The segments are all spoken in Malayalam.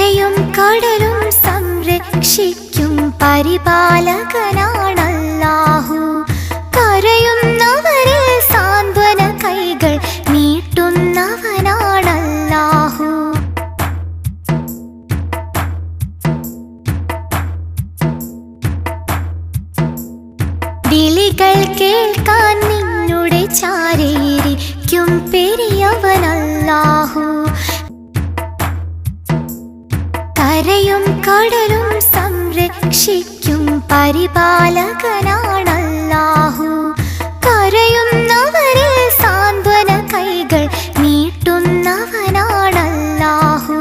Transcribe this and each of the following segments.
കരയും കടലും സംരക്ഷിക്കും പരിപാലകനാണല്ലാഹു. കരയുന്നവരെ പരിപാലകനാണല്ലാഹു കരയുന്നവരെ സാന്ത്വന കൈകൾ നീട്ടുന്നവനാണല്ലാഹു.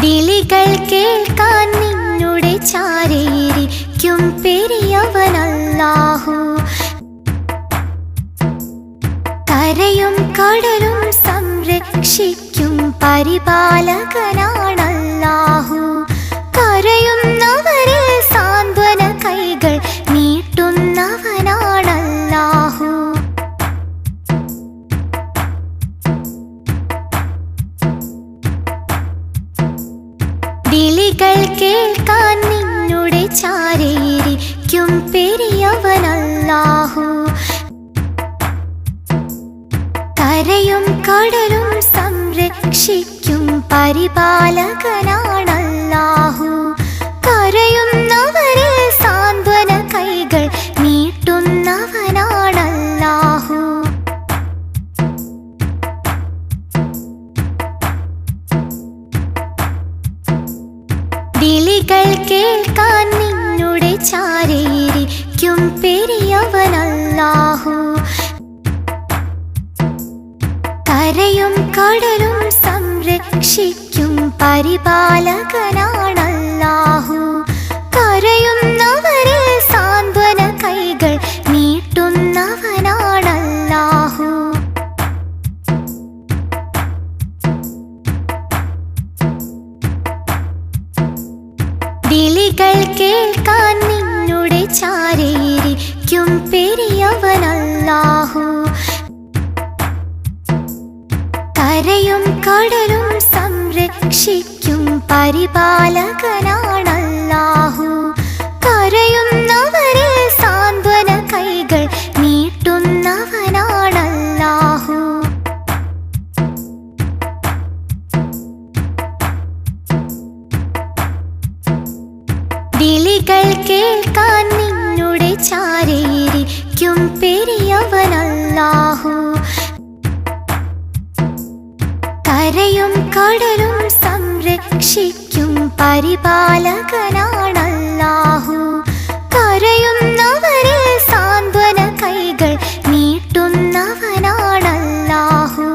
വിളികൾ കേൾക്കാൻ നിന്നുടെ ചാരയിരിക്കും പെരിയവനല്ലാഹു. കരയും കടലും സംരക്ഷിക്കും പരിപാലകനാണല്ലാഹു. കരയുന്നവരെ സാന്ത്വന കൈകൾ നീട്ടുന്നവനാണല്ലാഹു. വിളികൾ കേൾക്കാൻ നിന്നുടെ ചാരയിരിക്കും പെരിയവനല്ലാഹു. കരയും കടലും സംരക്ഷിക്കും പരിപാലകനാണല്ലാഹു. കരയുന്നവരെ സാന്ത്വന കൈകൾ നീട്ടുന്നവനാണല്ലാഹു. വിളികൾ കേൾക്കാൻ നിന്നുടെ ചാരേരിക്കും പെരിയവനല്ലാഹു. കരയും കടലും സംരക്ഷിക്കും പരിപാലകനാണല്ലാഹു. കരയുന്നവരെ സാന്ത്വന കൈകൾ നീട്ടുന്നവനാണല്ലാഹു. വിളികൾ കേൾക്കാൻ നിന്നുടെ ചാരേരിക്കും പെരിയവനല്ലാഹു. കടലും സംരക്ഷിക്കും പരിപാലകനാണല്ലാഹു സംരക്ഷിക്കും പരിപാലകനാണല്ലാഹു. കരയുന്നവരെ സാന്ത്വന കൈകൾ നീട്ടുന്നവനാണല്ലാഹു.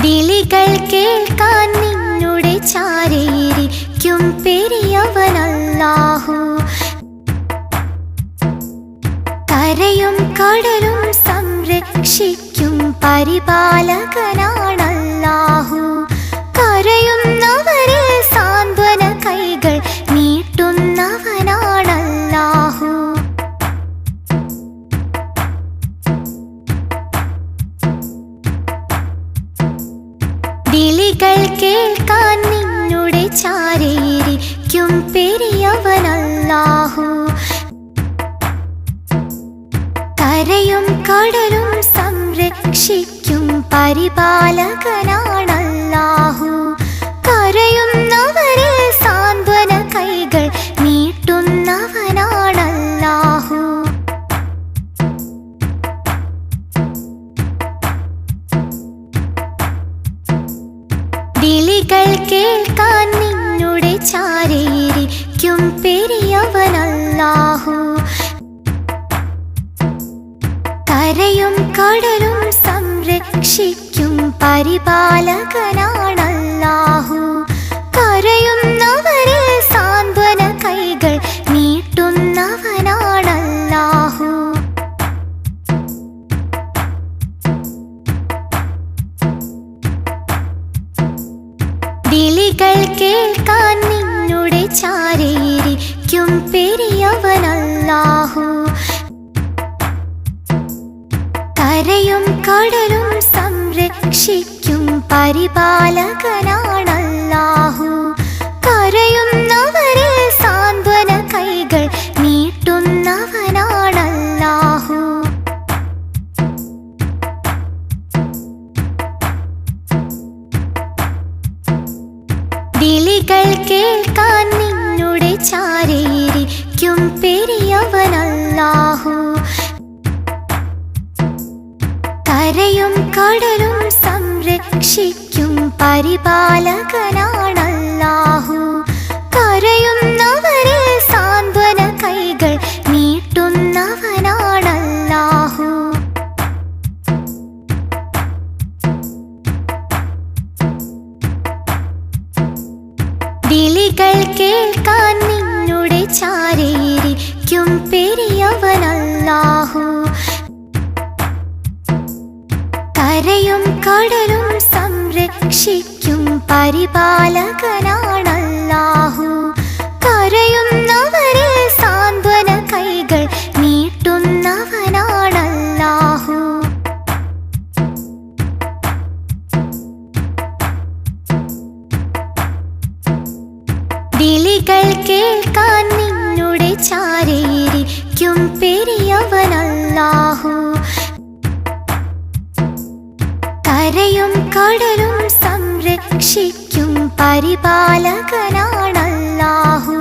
വിളികൾ കേൾക്കാൻ നിന്നുടെ ചാരേരിക്കും പെരിയവനല്ലാഹു. കരയും കടലും സംരക്ഷിക്കും പരിപാലകനാണല്ലാഹു. കരയുന്നവരെ സാന്ത്വന കൈകൾ നീട്ടുന്നവനാണല്ലാഹു. വിളികൾ കേൾക്കാൻ നിന്നുടെ ചാരേരിക്കും പെരിയവനല്ലാഹു. കരയും കടലും സംരക്ഷിക്കും പരിപാലകനാണല്ലാഹു. കരയുന്നവരെ സാന്ത്വന കൈകൾ നീട്ടുന്നവനാണല്ലാഹു. വിളികൾ കേൾക്കാൻ നിന്നുടെ ചാരേരിക്കും പെരിയവനല്ലാഹു കരയും കടലും സംരക്ഷിക്കും പരിപാലകനാണല്ലാഹു. കരയുന്നവരെ സാന്ത്വന കൈകൾ നീട്ടുന്നവനാണല്ലാഹു. വിളികൾ കേൾക്കാൻ നിന്നുടെ ചാരേരിക്കും പെരിയവനല്ലാഹു. കരയും കടലും സംരക്ഷിക്കും പരിപാലകനാണല്ലാഹു. കരയുന്നവരെ സാന്ത്വന കൈകൾ നീട്ടുന്നവനാണല്ലാഹു. വിളികൾ കേൾക്കാൻ നിന്നുടെ ചാരേരിക്കും പെരിയവനല്ലാഹു. കരയും കടലും സംരക്ഷിക്കും പരിപാലകനാണല്ലാഹു. കരയുന്നവരെ സാന്ത്വന കൈകൾ നീട്ടുന്നവനാണല്ലാഹു. വിളികൾ കേൾക്കാൻ നിന്നുടെ ചാരേരിക്കും പെരിയവനല്ലാഹു. കരയും കടലും സംരക്ഷിക്കും പരിപാലകനാണല്ലാഹു. കരയുന്നവരെ സാന്ത്വന കൈകൾ നീട്ടുന്നവനാണല്ലാഹു. വിളികൾ കേൾക്കാൻ നിന്നുടെ ചാരയിരിക്കും പെരിയവനല്ലാഹു. കരയും കടലും സംരക്ഷിക്കും പരിപാലകനാണല്ലാഹു.